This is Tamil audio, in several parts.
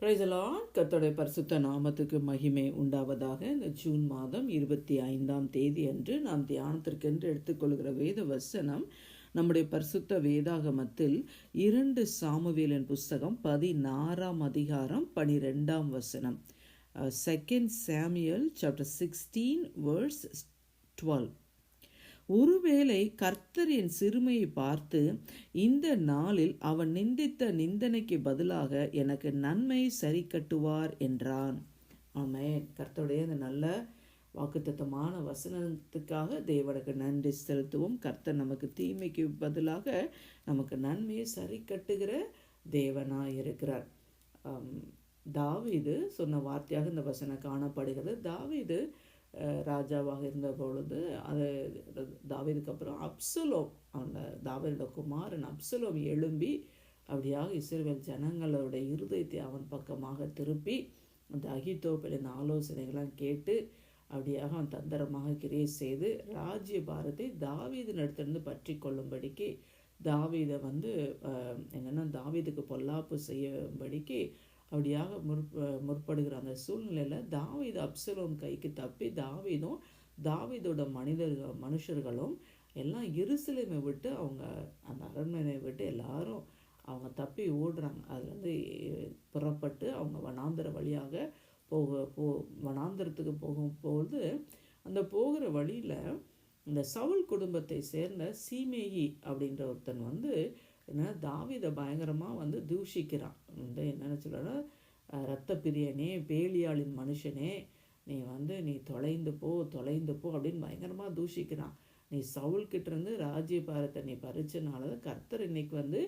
பிரைசலான் கத்தோடைய பரிசுத்த நாமத்துக்கு மகிமை உண்டாவதாக. இந்த ஜூன் மாதம் இருபத்தி ஐந்தாம் தேதி அன்று நாம் தியானத்திற்கென்று எடுத்துக்கொள்கிற வேத வசனம் நம்முடைய பரிசுத்த வேதாகமத்தில் இரண்டு சாமுவேலின் புஸ்தகம் பதினாறாம் அதிகாரம் பனிரெண்டாம் வசனம். செகண்ட் சாமியல் சாப்டர் சிக்ஸ்டீன் வேர்ஸ் டுவெல் ஒருவேளை கர்த்தர் என் சிறுமையை பார்த்து இந்த நாளில் அவன் நிந்தித்த நிந்தனைக்கு பதிலாக எனக்கு நன்மை சரி கட்டுவார் என்றான். ஆமே கர்த்தருடைய அந்த நல்ல வாக்குத்தத்தமான வசனத்துக்காக தேவனுக்கு நன்றி செலுத்துவோம். கர்த்தர் நமக்கு தீமைக்கு பதிலாக நமக்கு நன்மையை சரி கட்டுகிற தேவனாக இருக்கிறார். தாவீது சொன்ன வார்த்தையாக இந்த வசனம் காணப்படுகிறது. தாவீது ராஜாவாக இருந்த பொழுது அது தாவீதுக்கு அப்புறம் அப்சலோம் அந்த தாவீதோட குமாரன் அப்சலோம் எழும்பி அப்படியாக இஸ்ரேல் ஜனங்களோட இருதயத்தை அவன் பக்கமாக திருப்பி அந்த அகித்தோப்பிலின் ஆலோசனைகள்லாம் கேட்டு அப்படியாக அவன் தந்திரமாக கிரியை செய்து ராஜ்ய பாரத்தை தாவீதின் இடத்துலேருந்து பற்றி கொள்ளும்படிக்கு தாவீதை வந்து என்னென்னா தாவீதுக்கு பொல்லாப்பு செய்யும்படிக்கு அப்படியாக முற்ப முற்படுகிற அந்த சூழ்நிலையில் தாவீது அப்சலோம் கைக்கு தப்பி தாவீதும் தாவீதோட மனிதர்கள் மனுஷர்களும் எல்லாம் இருசிலைமை விட்டு அவங்க அந்த அரண்மனையை விட்டு எல்லாரும் அவங்க தப்பி ஓடுறாங்க. அதுலேருந்து புறப்பட்டு அவங்க வனாந்திர வழியாக போக போ வனாந்திரத்துக்கு போகும்போது அந்த போகிற வழியில் இந்த சவுல் குடும்பத்தை சேர்ந்த சீமேயி அப்படின்ற ஒருத்தன் வந்து என்ன தாவிதை பயங்கரமாக வந்து தூஷிக்கிறான். வந்து என்னென்னு சொல்கிறா ரத்த பிரியனே பேலியாளின் மனுஷனே நீ வந்து நீ தொலைந்து போ தொலைந்து போ அப்படின்னு பயங்கரமாக தூஷிக்கிறான். நீ சவுல்கிட்டேருந்து ராஜ்யபாரத்தை நீ பறிச்சனால தான் கர்த்தர் இன்னைக்கு வந்து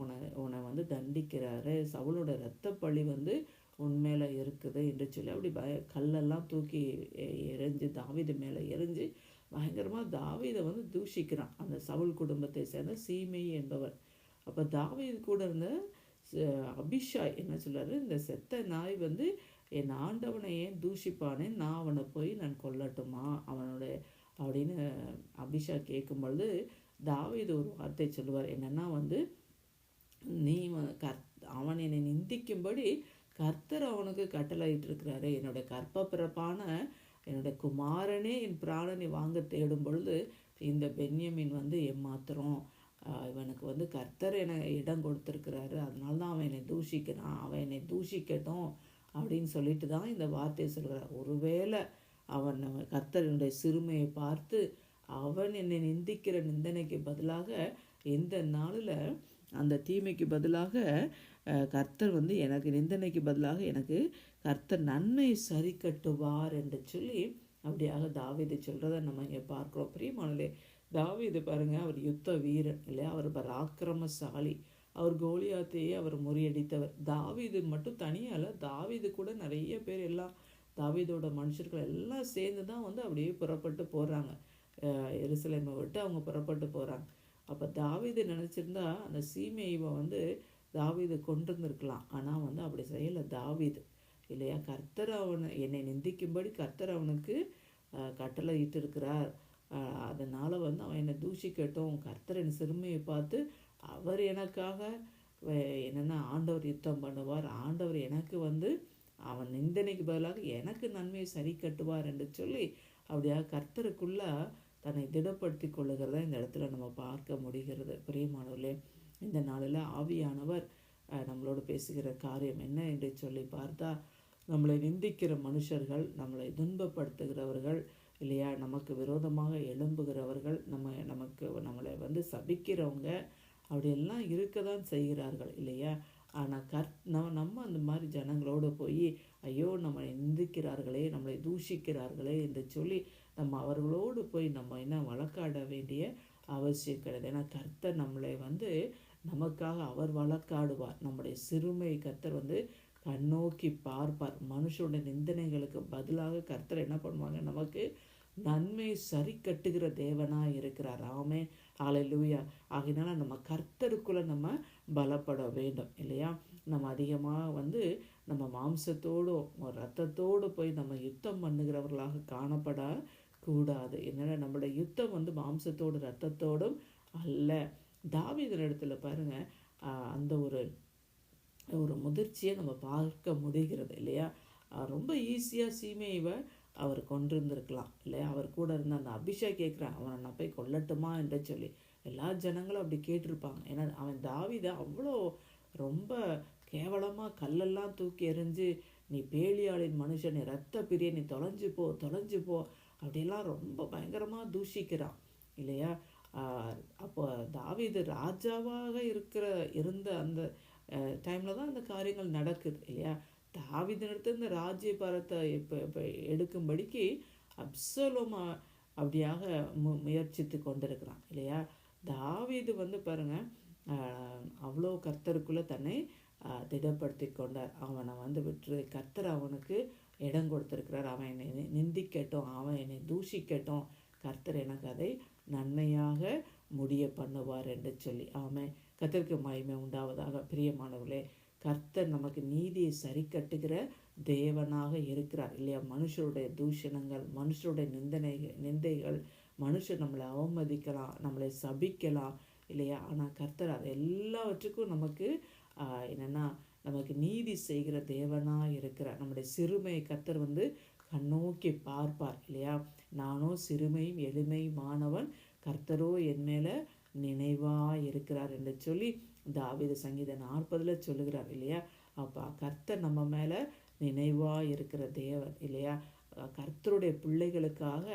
உன்னை உன்னை வந்து தண்டிக்கிறாரு. சவுளோட ரத்த பழி வந்து உண்மையில இருக்குது என்று சொல்லி அப்படி பய கல்லெல்லாம் தூக்கி எரிஞ்சு தாவிது மேலே எரிஞ்சு பயங்கரமாக தாவீதை வந்து தூஷிக்கிறான். அந்த சவுல் குடும்பத்தை சேர்ந்த சீமை என்பவர். அப்போ தாவீது கூட இருந்த அபிஷாய் என்ன சொல்கிறாரு இந்த செத்த நாய் வந்து என் ஆண்டவனை ஏன் தூஷிப்பானே? நான் அவனை போய் நான் கொல்லட்டுமா? அவனோட அப்படின்னு அபிஷா கேட்கும் பொழுது தாவீது ஒரு வார்த்தை சொல்லுவார். என்னென்னா வந்து நீ கர் அவன் என்னை நிந்திக்கும்படி கர்த்தர் அவனுக்கு கட்டளையிட்டு இருக்கிறாரு கற்ப பிறப்பான என்னுடைய குமாரனே என் பிராணனை வாங்க தேடும் பொழுது இந்த பென்யமின் வந்து ஏமாத்துறோம். இவனுக்கு வந்து கர்த்தர் என இடம் கொடுத்துருக்கிறாரு. அதனால தான் அவன் என்னை தூஷிக்கிறான். அவன் என்னை தூஷிக்கட்டும் அப்படின்னு சொல்லிட்டு தான் இந்த வார்த்தையை சொல்கிறார். ஒருவேளை அவன் கர்த்தரனுடைய சிறுமையை பார்த்து அவன் என்னை நிந்திக்கிற நிந்தனைக்கு பதிலாக இந்த நாளில் அந்த தீமைக்கு பதிலாக கர்த்தர் வந்து எனக்கு நிந்தனைக்கு பதிலாக எனக்கு கர்த்தர் நன்மை சரி கட்டுவார் என்று சொல்லி அப்படியாக தாவிதை சொல்கிறத நம்ம இங்கே பார்க்குறோம். பிரியமானலே தாவிது பாருங்கள் அவர் யுத்த வீரன் இல்லையா? அவர் பராக்கிரமசாலி. அவர் கோலியாத்தையே அவர் முறியடித்தவர். தாவிது மட்டும் தனியால் தாவிது கூட நிறைய பேர் எல்லாம் தாவிதோட மனுஷர்கள் எல்லாம் சேர்ந்து தான் வந்து அப்படியே புறப்பட்டு போகிறாங்க எருசலேமை விட்டு அவங்க புறப்பட்டு போகிறாங்க அப்போ தாவிது நினச்சிருந்தா அந்த சீமையை வந்து தாவிது கொண்டிருந்திருக்கலாம் ஆனால் வந்து அப்படி செய்யலை தாவிது. இல்லையா? கர்த்தர் அவனை என்னை நிந்திக்கும்படி கர்த்தர் அவனுக்கு கட்டளை இட்டிருக்கிறார். அதனால் வந்து அவன் என்னை தூஷிக்கட்டும். கர்த்தர் என் சிறுமையை பார்த்து அவர் எனக்காக என்னென்னா ஆண்டவர் யுத்தம் பண்ணுவார். ஆண்டவர் எனக்கு வந்து அவன் நிந்தனைக்கு பதிலாக எனக்கு நன்மையை சரி கட்டுவார் என்று சொல்லி அப்படியாக கர்த்தருக்குள்ள தன்னை திடப்படுத்தி கொள்ளுகிறத இந்த இடத்துல நம்ம பார்க்க முடிகிறது. பிரியமானவர்களே இந்த நாளில் ஆவியானவர் நம்மளோடு பேசுகிற காரியம் என்ன என்று சொல்லி பார்த்தா நம்மளை நிந்திக்கிற மனுஷர்கள் நம்மளை துன்பப்படுத்துகிறவர்கள் இல்லையா? நமக்கு விரோதமாக எழும்புகிறவர்கள் நம்ம நமக்கு நம்மளை வந்து சபிக்கிறவங்க அப்படியெல்லாம் இருக்க தான் செய்கிறார்கள் இல்லையா? ஆனால் கர் நம்ம நம்ம அந்த மாதிரி ஜனங்களோடு போய் ஐயோ நம்மளை நிந்திக்கிறார்களே நம்மளை தூஷிக்கிறார்களே என்று சொல்லி நம்ம அவர்களோடு போய் நம்ம என்ன வழக்காட வேண்டிய அவசியம் கிடையாது. ஏன்னா கர்த்தர் நம்மளை வந்து நமக்காக அவர் வழக்காடுவார். நம்முடைய சிறுமை கர்த்தர் வந்து கண்ணோக்கி பார்ப்பார். மனுஷனுடைய நிந்தனைகளுக்கு பதிலாக கர்த்தர் என்ன பண்ணுவாங்க? நமக்கு நன்மை சரி கட்டுகிற தேவனாக இருக்கிறார். ஆமே ஆலை லூயா ஆகினால நம்ம கர்த்தருக்குள்ளே நம்ம பலப்பட வேண்டும் இல்லையா? நம்ம அதிகமாக வந்து நம்ம மாம்சத்தோடும் ரத்தத்தோடு போய் நம்ம யுத்தம் பண்ணுகிறவர்களாக காணப்பட கூடாது என்னென்னா நம்மளுடைய யுத்தம் வந்து மாம்சத்தோடு ரத்தத்தோடும் அல்ல. தாவிதன் இடத்துல பாருங்கள் அந்த ஒரு ஒரு முதிர்ச்சியை நம்ம பார்க்க முடிகிறது இல்லையா? ரொம்ப ஈஸியாக சீமையை அவர் கொண்டிருந்திருக்கலாம். இல்லையா அவர் கூட இருந்த அந்த அபிஷேக் கேட்குறேன் அவனை நான் போய் கொல்லட்டுமா? என்று சொல்லி. எல்லா ஜனங்களும் அப்படி கேட்டிருப்பாங்க. ஏன்னா அவன் தாவிதை அவ்வளோ ரொம்ப கேவலமாக கல்லெல்லாம் தூக்கி எறிஞ்சு நீ பேலியாளின் மனுஷன் நீ ரத்த பிரிய நீ தொலைஞ்சு போ தொலைஞ்சு போ அப்படிலாம் ரொம்ப பயங்கரமாக தூஷிக்கிறான். இல்லையா? அப்போ தாவிது ராஜாவாக இருக்கிற இருந்த அந்த டைமில் தான் அந்த காரியங்கள் நடக்குது. இல்லையா? தாவிதனிடத்து இந்த ராஜ்ய பாரத்தை இப்போ இப்போ எடுக்கும்படிக்கு அப்சலோமா அப்படியாக மு முயற்சித்து கொண்டிருக்கிறான் இல்லையா? தாவீது வந்து பாருங்க அவ்வளோ கர்த்தருக்குள்ளே தன்னை திடப்படுத்தி கொண்டார். அவனை வந்து விட்டு கர்த்தர் அவனுக்கு இடம் கொடுத்துருக்கிறார். அவன் என்னை நிந்திக்கட்டும் அவன் என்னை தூஷிக்கட்டும். கர்த்தர் எனக்கு அதை நன்மையாக முடிய பண்ணுவார் என்று சொல்லி அவன் கர்த்தருக்கு மகிமை உண்டாவதாக பிரியமானவர்களே கர்த்தர் நமக்கு நீதியை சரி கட்டுகிற தேவனாக இருக்கிறார். இல்லையா? மனுஷருடைய தூஷணங்கள் மனுஷருடைய நிந்தனை நிந்தைகள் மனுஷர் நம்மளை அவமதிக்கலாம் நம்மளை சபிக்கலாம் இல்லையா? ஆனால் கர்த்தர் அது எல்லாவற்றுக்கும் நமக்கு என்னென்னா என்னன்னா நமக்கு நீதி செய்கிற தேவனாக இருக்கிறார். நம்முடைய சிறுமையை கர்த்தர் வந்து கண்ணோக்கி பார்ப்பார் இல்லையா? நானோ சிறுமையும் எளிமையுமானவன் கர்த்தரோ என் மேலே நினைவா இருக்கிறார் என்று சொல்லி தாவித சங்கீதம் நாற்பதில் சொல்லுகிறார் இல்லையா? அப்போ கர்த்தர் நம்ம மேலே நினைவாக இருக்கிற தேவன் இல்லையா? கர்த்தருடைய பிள்ளைகளுக்காக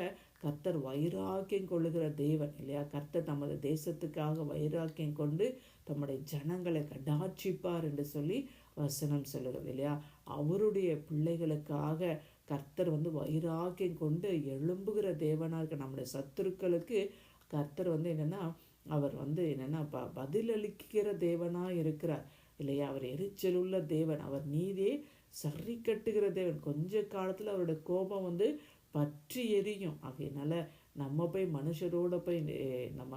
கர்த்தர் வைராக்கியம் கொள்ளுகிற தேவன் இல்லையா? கர்த்தர் தமது தேசத்துக்காக வைராக்கியம் கொண்டு தம்முடைய ஜனங்களை கடாட்சிப்பார் என்று சொல்லி வசனம் சொல்லுகிறது இல்லையா? அவருடைய பிள்ளைகளுக்காக கர்த்தர் வந்து வைராக்கியம் கொண்டு எழும்புகிற தேவனாக இருக்க நம்முடைய சத்துருக்களுக்கு கர்த்தர் வந்து என்னன்னா அவர் வந்து என்னென்னா ப பதிலளிக்கிற தேவனாக இருக்கிறார். இல்லையா? அவர் எரிச்சலுள்ள தேவன். அவர் நீதே சரி கட்டுகிற தேவன். கொஞ்ச காலத்தில் அவரோட கோபம் வந்து பற்றி எரியும். ஆகையினால நம்ம போய் மனுஷரோட போய் நம்ம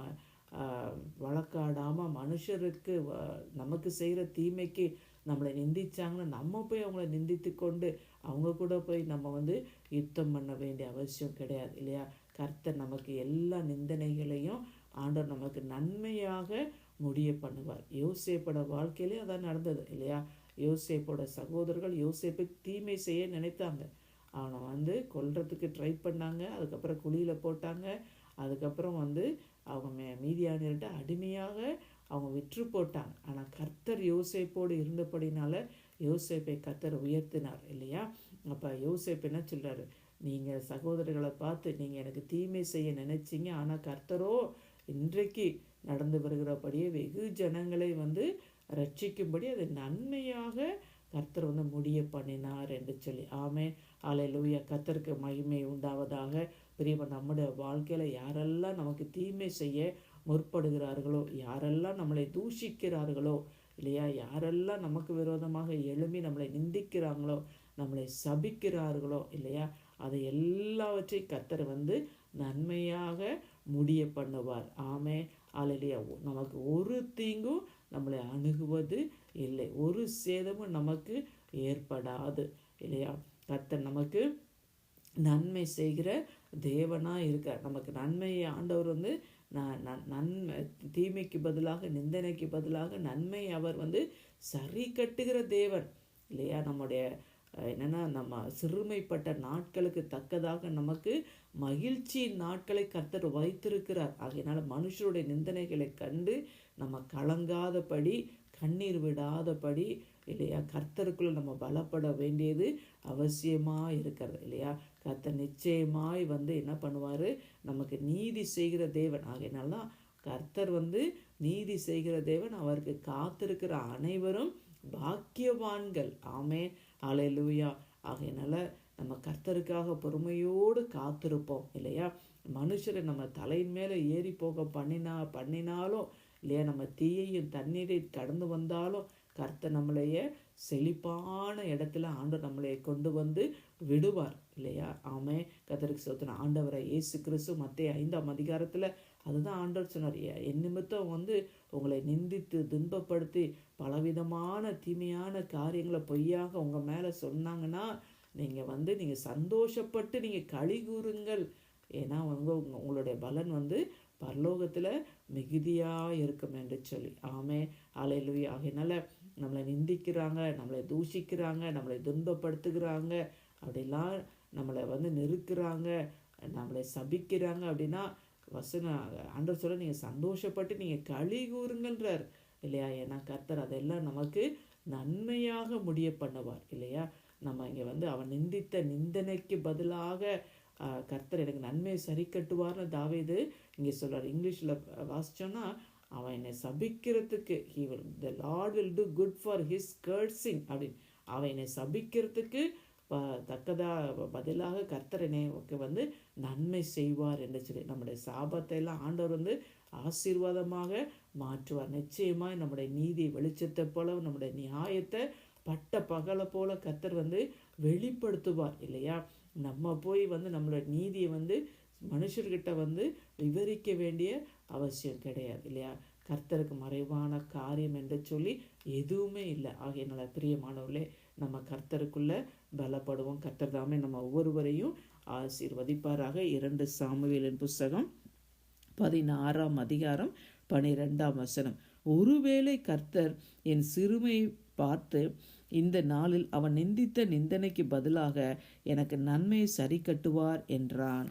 வழக்காடாமல் மனுஷருக்கு வ- நமக்கு செய்கிற தீமைக்கு நம்மளை நிந்திச்சாங்கன்னா நம்ம போய் அவங்கள நிந்தித்து கொண்டு அவங்க கூட போய் நம்ம வந்து யுத்தம் பண்ண வேண்டிய அவசியம் கிடையாது இல்லையா? கர்த்தர் நமக்கு எல்லா நிந்தனைகளையும் ஆண்டவர் நமக்கு நன்மையாக முடிய பண்ணுவார். யோசேப்போட வாழ்க்கையிலே அதான் நடந்தது இல்லையா? யோசேப்போட சகோதரர்கள் யோசேப்பை தீமை செய்ய நினைத்தாங்க. அவனை வந்து கொல்றதுக்கு ட்ரை பண்ணாங்க அதுக்கப்புறம் குழியில் போட்டாங்க அதுக்கப்புறம் வந்து அவங்க மே- மீதியானியர்கிட்ட அடிமையாக அவங்க விற்று போட்டாங்க. ஆனால் கர்த்தர் யோசேப்போடு இருந்தபடினால யோசேப்பை கர்த்தர் உயர்த்தினார் இல்லையா? அப்போ யோசேப் என்ன சொல்கிறாரு நீங்கள் சகோதரர்களை பார்த்து நீங்கள் எனக்கு தீமை செய்ய நினைச்சிங்க ஆனால் கர்த்தரோ இன்றைக்கு நடந்து வருகிறபடியே வெகு ஜனங்களை வந்து ரட்சிக்கும்படி அதை நன்மையாக கர்த்தர் வந்து முடிய பண்ணினார் என்று சொல்லி. ஆமே ஆலையிலூயா கர்த்தருக்கு மகிமை உண்டாவதாக. பிரியவன் நம்முடைய வாழ்க்கையில் யாரெல்லாம் நமக்கு தீமை செய்ய முற்படுகிறார்களோ யாரெல்லாம் நம்மளை தூஷிக்கிறார்களோ இல்லையா? யாரெல்லாம் நமக்கு விரோதமாக எழும்பி நம்மளை நிந்திக்கிறாங்களோ நம்மளை சபிக்கிறார்களோ இல்லையா? அதை எல்லாவற்றையும் கர்த்தர் வந்து நன்மையாக முடிய பண்ணுவார். ஆமே ஆலையிலையா நமக்கு ஒரு தீங்கும் நம்மளை அணுகுவது இல்லை. ஒரு சேதமும் நமக்கு ஏற்படாது. இல்லையா? கர்த்தர் நமக்கு நன்மை செய்கிற தேவனாக இருக்கார். நமக்கு நன்மையை ஆண்டவர் வந்து நன்மை தீமைக்கு பதிலாக நிந்தனைக்கு பதிலாக நன்மை அவர் வந்து சரி கட்டுகிற தேவன். இல்லையா? நம்முடைய என்னென்னா நம்ம சிறுமைப்பட்ட நாட்களுக்கு தக்கதாக நமக்கு மகிழ்ச்சியின் நாட்களை கர்த்தர் வைத்திருக்கிறார். ஆகையினால் மனுஷருடைய நிந்தனைகளை கண்டு நம்ம கலங்காதபடி கண்ணீர் விடாதபடி இல்லையா கர்த்தருக்குள்ள நம்ம பலப்பட வேண்டியது அவசியமாக இருக்கிறது இல்லையா? கர்த்தர் நிச்சயமாய் வந்து என்ன பண்ணுவார்? நமக்கு நீதி செய்கிற தேவன். ஆகையினால்தான் கர்த்தர் வந்து நீதி செய்கிற தேவன். அவருக்கு காத்திருக்கிற அனைவரும் பாக்கியவான்கள். ஆமே அலையலூயா ஆகையினால நம்ம கர்த்தருக்காக பொறுமையோடு காத்திருப்போம் இல்லையா? மனுஷரை நம்ம தலையின் மேலே ஏறி போக பண்ணினா பண்ணினாலும் இல்லையா? நம்ம தீயையும் தண்ணீரை கடந்து வந்தாலும் கர்த்தர் நம்மளைய செழிப்பான இடத்துல ஆண்டு நம்மளை கொண்டு வந்து விடுவார். இல்லையா? ஆமே கதருக்கு சோத்திரம் ஆண்டவரை இயேசு கிறிஸ்து மத்திய ஐந்தாம் அதிகாரத்தில் அதுதான் ஆண்டவர் சொன்னார். என் நிமித்தம் வந்து உங்களை நிந்தித்து துன்பப்படுத்தி பலவிதமான தீமையான காரியங்களை பொய்யாக உங்கள் மேலே சொன்னாங்கன்னா நீங்கள் வந்து நீங்கள் சந்தோஷப்பட்டு நீங்கள் களி கூறுங்கள். ஏன்னா உங்க உங்க- உங்களுடைய பலன் வந்து பரலோகத்தில் மிகுதியாக இருக்கும் என்று சொல்லி. ஆமே அலையிலுவி ஆகையினால நம்மளை நிந்திக்கிறாங்க நம்மளை தூஷிக்கிறாங்க நம்மளை துன்பப்படுத்துகிறாங்க. அப்படிலாம் நம்மளை வந்து நெருக்கிறாங்க நம்மளை சபிக்கிறாங்க அப்படின்னா வசனம் ஆண்டவர் சொல்ல நீங்கள் சந்தோஷப்பட்டு நீங்கள் களி கூறுங்கன்றார். இல்லையா? ஏன்னா கர்த்தர் அதெல்லாம் நமக்கு நன்மையாக முடிய பண்ணுவார். இல்லையா? நம்ம இங்கே வந்து அவன் நிந்தித்த நிந்தனைக்கு பதிலாக கர்த்தர் எனக்கு நன்மையை சரி கட்டுவார்னு தாவேது இங்கே சொல்கிறார் இங்கிலீஷில் வாசிச்சோன்னா அவன் என்னை சபிக்கிறதுக்கு he will the lord will do good for his cursing அப்படின்னு. அவன் என்னை சபிக்கிறதுக்கு ப- பதிலாக கர்த்தர் வந்து நன்மை செய்வார் என்று சொல்லி நம்முடைய சாபத்தை எல்லாம் ஆண்டவர் வந்து ஆசீர்வாதமாக மாற்றுவார். நிச்சயமாக நம்முடைய நீதி வெளிச்சத்தை போல நம்முடைய நியாயத்தை பட்ட பகலை போல கர்த்தர் வந்து வெளிப்படுத்துவார் இல்லையா? நம்ம போய் வந்து நம்மளோட நீதியை வந்து மனுஷர்கிட்ட வந்து விவரிக்க வேண்டிய அவசியம் கிடையாது இல்லையா? கர்த்தருக்கு மறைவான காரியம் என்று சொல்லி எதுவுமே இல்லை. ஆகையினால பிரியமானவர்களே நம்ம கர்த்தருக்குள்ளே பலப்படுவோம். கர்த்தர் தாமே நம்ம ஒவ்வொருவரையும் ஆசீர்வதிப்பாராக. இரண்டு சாமுவேலின் புஸ்தகம் பதினாறாம் அதிகாரம் பனிரெண்டாம் வசனம். ஒருவேளை கர்த்தர் என் சிறுமையை பார்த்து இந்த நாளில் அவன் நிந்தித்த நிந்தனைக்கு பதிலாக எனக்கு நன்மையை சரி கட்டுவார் என்றான்.